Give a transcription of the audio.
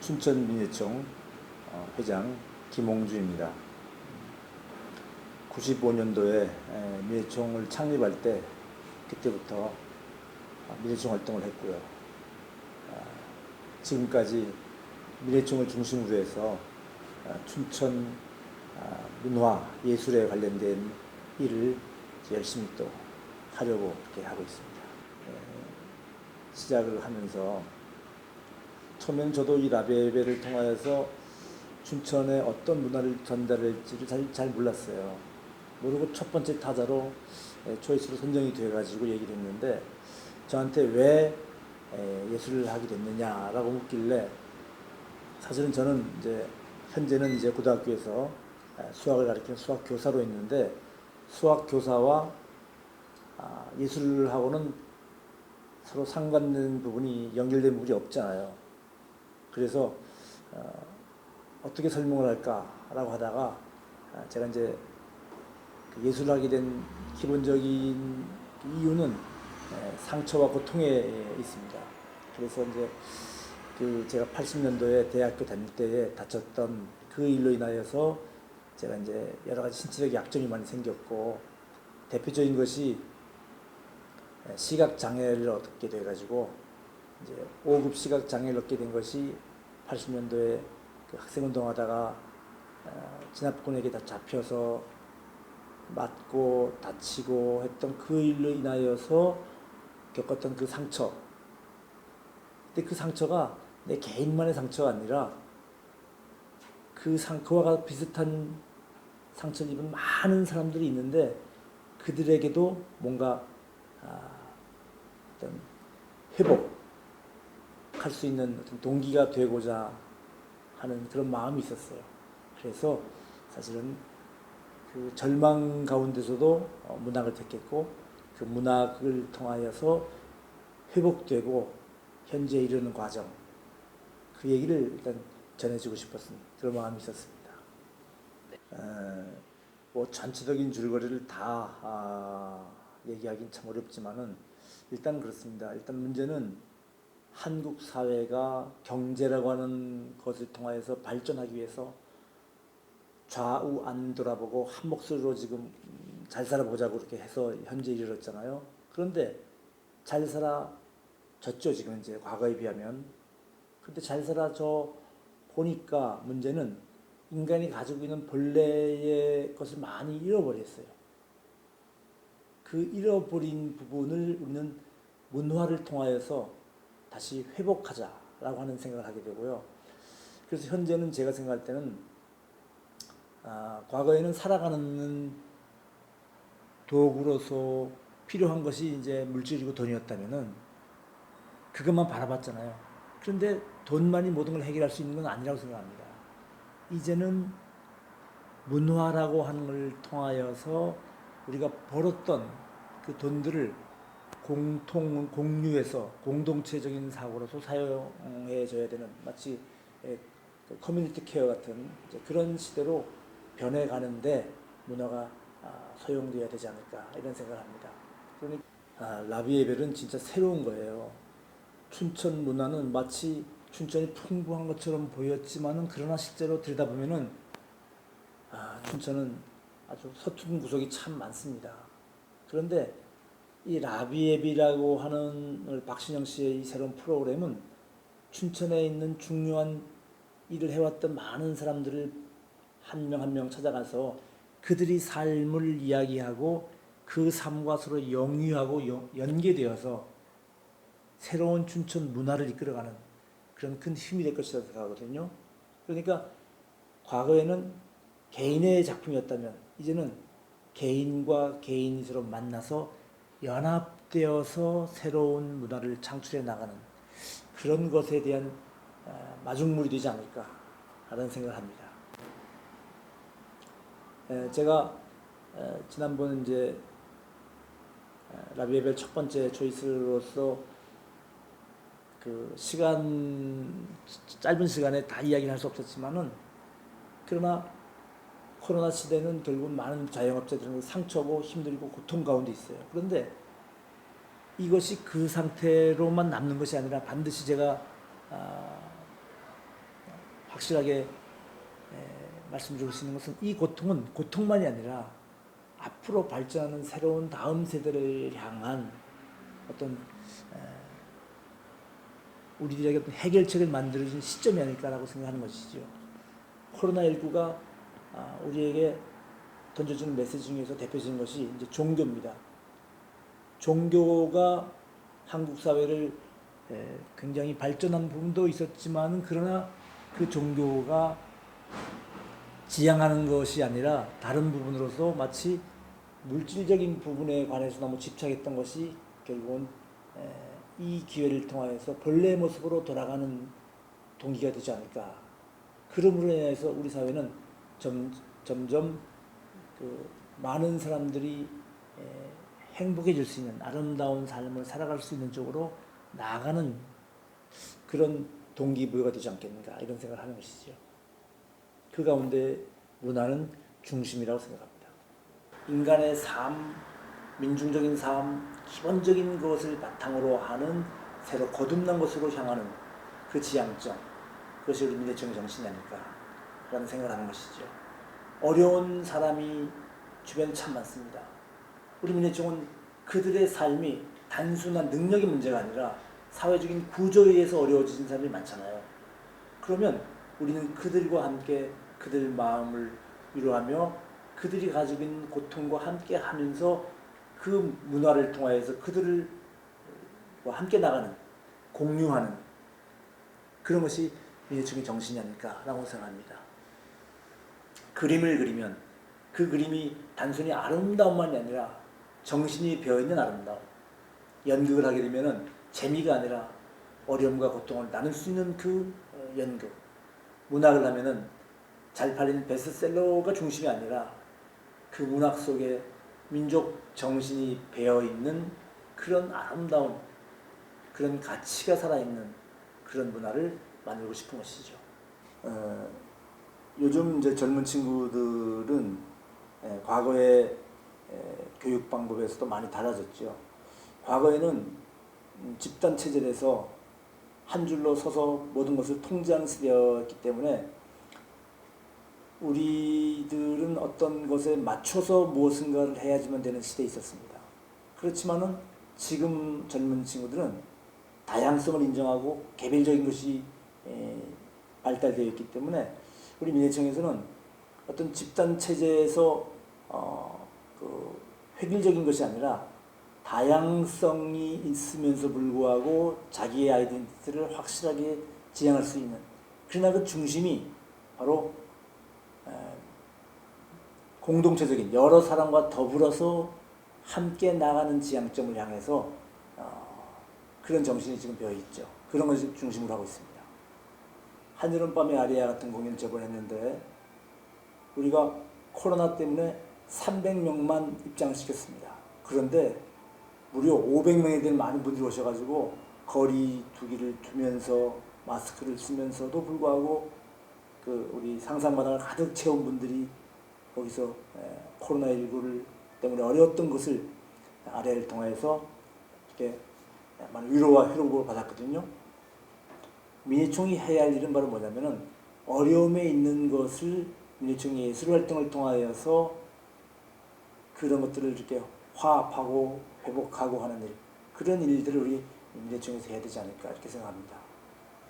춘천민예총 어, 회장 김홍주입니다. 95년도에 민예총을 창립할 때 그때부터 민예총 활동을 했고요. 아, 지금까지 민예총을 중심으로 해서 아, 춘천 아, 문화 예술에 관련된 일을 열심히 또 하려고 그렇게 하고 있습니다. 에, 시작을 하면서 처음에는 저도 이 라베베를 통하여서 춘천의 어떤 문화를 전달할지를 잘, 잘 몰랐어요. 모르고 첫 번째 타자로 에, 초이스로 선정이 돼가지고 얘기를 했는데 저한테 왜 에, 예술을 하게 됐느냐라고 묻길래 사실은 저는 이제 현재는 이제 고등학교에서 에, 수학을 가르치는 수학 교사로 있는데 수학 교사와 아, 예술하고는 서로 상관된 부분이 연결된 부분이 없잖아요. 그래서 어, 어떻게 설명을 할까라고 하다가 아, 제가 이제 그 예술을 하게 된 기본적인 이유는 에, 상처와 고통에 있습니다. 그래서 이제 그 제가 80년도에 대학교 다닐 때에 다쳤던 그 일로 인하여서 제가 이제 여러 가지 신체적 약점이 많이 생겼고 대표적인 것이 시각 장애를 얻게 돼 가지고 이제 5급 시각 장애를 얻게 된 것이 80년도에 그 학생 운동하다가 어, 진압군에게 다 잡혀서 맞고 다치고 했던 그 일로 인하여서 겪었던 그 상처. 근데 그 상처가 내 개인만의 상처가 아니라 그 상, 그와 비슷한 상처를 입은 많은 사람들이 있는데 그들에게도 뭔가 아, 어떤 회복 할 수 있는 어떤 동기가 되고자 하는 그런 마음이 있었어요. 그래서 사실은 그 절망 가운데서도 어, 문학을 택했고 그 문학을 통하여서 회복되고 현재 이르는 과정 그 얘기를 일단 전해주고 싶었던 그런 마음이 있었습니다. 에, 뭐 전체적인 줄거리를 다 아, 얘기하기는 참 어렵지만은 일단 그렇습니다. 일단 문제는 한국 사회가 경제라고 하는 것을 통하여서 발전하기 위해서 좌우 안 돌아보고 한 목소리로 지금 잘 살아보자고 그렇게 해서 현재 이르렀잖아요. 그런데 잘 살아졌죠 지금 이제 과거에 비하면. 근데 잘 살아져 보니까 문제는 인간이 가지고 있는 본래의 것을 많이 잃어버렸어요. 그 잃어버린 부분을 우리는 문화를 통하여서 다시 회복하자라고 하는 생각을 하게 되고요. 그래서 현재는 제가 생각할 때는 아, 과거에는 살아가는 도구로서 필요한 것이 이제 물질이고 돈이었다면은 그것만 바라봤잖아요. 그런데 돈만이 모든 걸 해결할 수 있는 건 아니라고 생각합니다. 이제는 문화라고 하는 걸 통하여서 우리가 벌었던 그 돈들을 공통 공유해서 공동체적인 사고로서 사용해 줘야 되는 마치 예, 그 커뮤니티 케어 같은 그런 시대로 변해 가는데 문화가 아, 소용돼야 되지 않을까 이런 생각을 합니다. 그러니 아, 라비에벨은 진짜 새로운 거예요. 춘천 문화는 마치 춘천이 풍부한 것처럼 보였지만은 그러나 실제로 들여다보면은 아, 춘천은 아주 서툰 구석이 참 많습니다. 그런데 이 라비에비라고 하는 박신영 씨의 이 새로운 프로그램은 춘천에 있는 중요한 일을 해왔던 많은 사람들을 한명 한 명 찾아가서 그들이 삶을 이야기하고 그 삶과 서로 영유하고 연계되어서 새로운 춘천 문화를 이끌어가는 그런 큰 힘이 될 것이라고 생각하거든요. 그러니까 과거에는 개인의 작품이었다면 이제는 개인과 개인이 서로 만나서 연합되어서 새로운 문화를 창출해 나가는 그런 것에 대한 어, 마중물이 되지 않을까 하는 생각을 합니다. 제가 지난번 이제 라비에벨 첫 번째 조이스로서 그 시간 짧은 시간에 다 이야기를 할 수 없었지만은 그러나 코로나 시대는 결국 많은 자영업자들은 상처고 힘들고 고통 가운데 있어요. 그런데 이것이 그 상태로만 남는 것이 아니라 반드시 제가 아, 확실하게 에, 말씀드리고 싶은 것은 이 고통은 고통만이 아니라 앞으로 발전하는 새로운 다음 세대를 향한 어떤 에, 우리들에게 어떤 해결책을 만들어준 시점이 아닐까라고 생각하는 것이죠. 코로나19가 아, 우리에게 던져주는 메시지 중에서 대표적인 것이 이제 종교입니다. 종교가 한국 사회를 에, 굉장히 발전한 부분도 있었지만 그러나 그 종교가 지향하는 것이 아니라 다른 부분으로서 마치 물질적인 부분에 관해서 너무 집착했던 것이 결국은 에, 이 기회를 통하여서 본래의 모습으로 돌아가는 동기가 되지 않을까. 그러므로 인해서 우리 사회는 점, 점점 그 많은 사람들이 에, 행복해질 수 있는 아름다운 삶을 살아갈 수 있는 쪽으로 나아가는 그런 동기부여가 되지 않겠는가 이런 생각을 하는 것이죠. 그 가운데 문화는 중심이라고 생각합니다. 인간의 삶, 민중적인 삶, 기본적인 것을 바탕으로 하는 새로 거듭난 것으로 향하는 그 지향점, 그것이 우리 민대청의 정신이 아닐까 라는 생각을 하는 것이죠. 어려운 사람이 주변에 참 많습니다. 우리 민대청은 그들의 삶이 단순한 능력의 문제가 아니라 사회적인 구조에 의해서 어려워진 사람이 많잖아요. 그러면 우리는 그들과 함께 그들 마음을 위로하며 그들이 가지고 있는 고통과 함께 하면서 그 문화를 통하여서 그들을 와 함께 나가는 공유하는 그런 것이 민주주의 정신이 아닐까라고 생각합니다. 그림을 그리면 그 그림이 단순히 아름다움만이 아니라 정신이 배어있는 아름다움. 연극을 하게 되면은 재미가 아니라 어려움과 고통을 나눌 수 있는 그 어, 연극. 문학을 하면은 잘 팔리는 베스트셀러가 중심이 아니라 그 문학 속에 민족 정신이 배어 있는 그런 아름다운 그런 가치가 살아있는 그런 문화를 만들고 싶은 것이죠. 어, 요즘 이제 젊은 친구들은 에, 과거의 에, 교육 방법에서도 많이 달라졌죠. 과거에는 음, 집단 체제에서 한 줄로 서서 모든 것을 통제하는 시대였기 때문에 우리들은 어떤 것에 맞춰서 무엇인가를 해야지만 되는 시대에 있었습니다. 그렇지만은 지금 젊은 친구들은 다양성을 인정하고 개별적인 것이 에, 발달되어 있기 때문에 우리 민해청에서는 어떤 집단 체제에서 어, 그 획일적인 것이 아니라 다양성이 있으면서 불구하고 자기의 아이덴티티를 확실하게 지향할 수 있는 그러나 그 중심이 바로 에, 공동체적인 여러 사람과 더불어서 함께 나가는 지향점을 향해서 어, 그런 정신이 지금 배어 있죠. 그런 것을 중심으로 하고 있습니다. 한여름밤의 아리아 같은 공연을 저번에 했는데 우리가 코로나 때문에 300명만 입장을 시켰습니다. 그런데 무려 500명에 대한 많은 분들이 오셔가지고 거리 두기를 두면서 마스크를 쓰면서도 불구하고 그 우리 상상마당을 가득 채운 분들이 거기서 코로나19를 때문에 어려웠던 것을 아래를 통해서 이렇게 많은 위로와 회복을 받았거든요. 민예총이 해야 할 일은 바로 뭐냐면은 어려움에 있는 것을 민예총이 예술 활동을 통하여서 그런 것들을 이렇게 화합하고 회복하고 하는 일 그런 일들을 우리 민예총에서 해야 되지 않을까 이렇게 생각합니다.